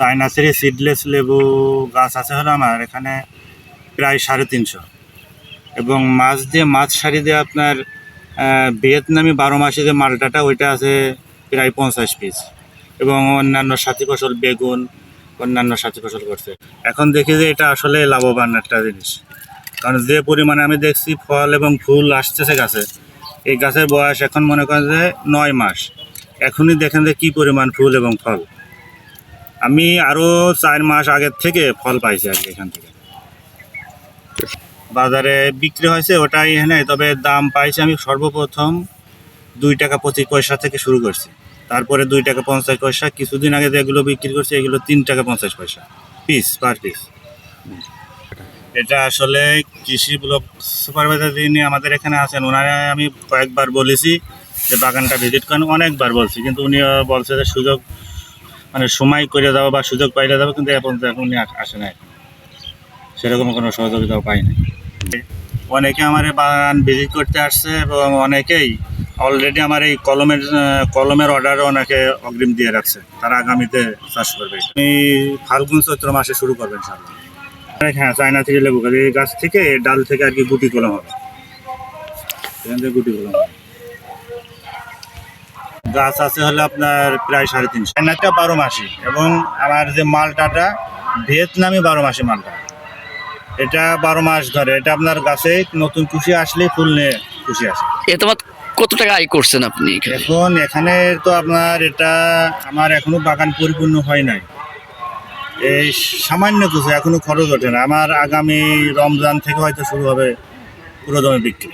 China seedless লেবু গাছ আছে হলো আমার, এখানে প্রায় সাড়ে তিনশো। এবং মাছ দিয়ে মাছ সারি দিয়ে আপনার ভিয়েতনামি বারো মাসে যে মালটাটা, ওইটা আছে প্রায় পঞ্চাশ পিস এবং অন্যান্য সাথী ফসল বেগুন, অন্যান্য সাথী ফসল করছে। এখন দেখি যে এটা আসলে লাভবান একটা জিনিস। কারণ যে পরিমাণে আমি দেখছি ফল এবং ফুল আসতেছে গাছে, এই গাছের বয়স এখন মনে করেন যে নয় মাস। এখনই দেখেন যে কী পরিমাণ ফুল এবং ফল। আমি আরও চার মাস আগের থেকে ফল পাইছি আর কি এখান থেকে। বাজারে বিক্রি হয়েছে ওটাই এখানে, তবে দাম পাইছি আমি সর্বপ্রথম দুই টাকা পঁচিশ পয়সা থেকে শুরু করছি। তারপরে দুই টাকা পঞ্চাশ পয়সা, কিছুদিন আগে যেগুলো বিক্রি করছি এগুলো তিন টাকা পঞ্চাশ পয়সা পিস পার পিস এটা আসলে কৃষি ব্লক সুপারভাইজার যিনি আমাদের এখানে আছেন, ওনারা আমি কয়েকবার বলেছি যে বাগানটা ভিজিট করেন, অনেকবার বলছি, কিন্তু উনি বলছে যে সুযোগ মানে সময় করে দেওয়া বা সুযোগ পাইলে দেবো কিন্তু এখন এখন উনি আসে না এখন সেরকম কোনো সহযোগিতাও পাই না অনেকে আমার বাগান ভিজিট করতে আসছে এবং অনেকেই অলরেডি আমার এই কলমের কলমের অর্ডারও অনেকে অগ্রিম দিয়ে রাখছে। তারা আগামীতে চাষ করবে। এই ফাল্গুন চৈত্র মাসে শুরু করবেন সামনে হ্যাঁ চায়না থেকে লেবু গাছ এই গাছ থেকে ডাল থেকে আর কি গুটি কলম হবে। গুটি কলম। হবে গাছ আছে হলে আপনার প্রায় সাড়ে তিনশো। চায়নাটা বারো মাসি এবং আমার যে মালটাটা ভিয়েতনামি বারো মাসি মালটা। এটা বারো মাস ধরে এটা আপনার গাছে নতুন কুশি আসলে ফুল নিয়ে কুশি আসে এ তোমার কত টাকা আয় করছেন আপনি এখানে? এখন এখানে তো আপনার এটা আমার এখনও বাগান পরিপূর্ণ হয় নাই। এই সামান্য কিছু এখনও খরচ ওঠে না। আমার আগামী রমজান থেকে হয়তো শুরু হবে পুরো দমে বিক্রি।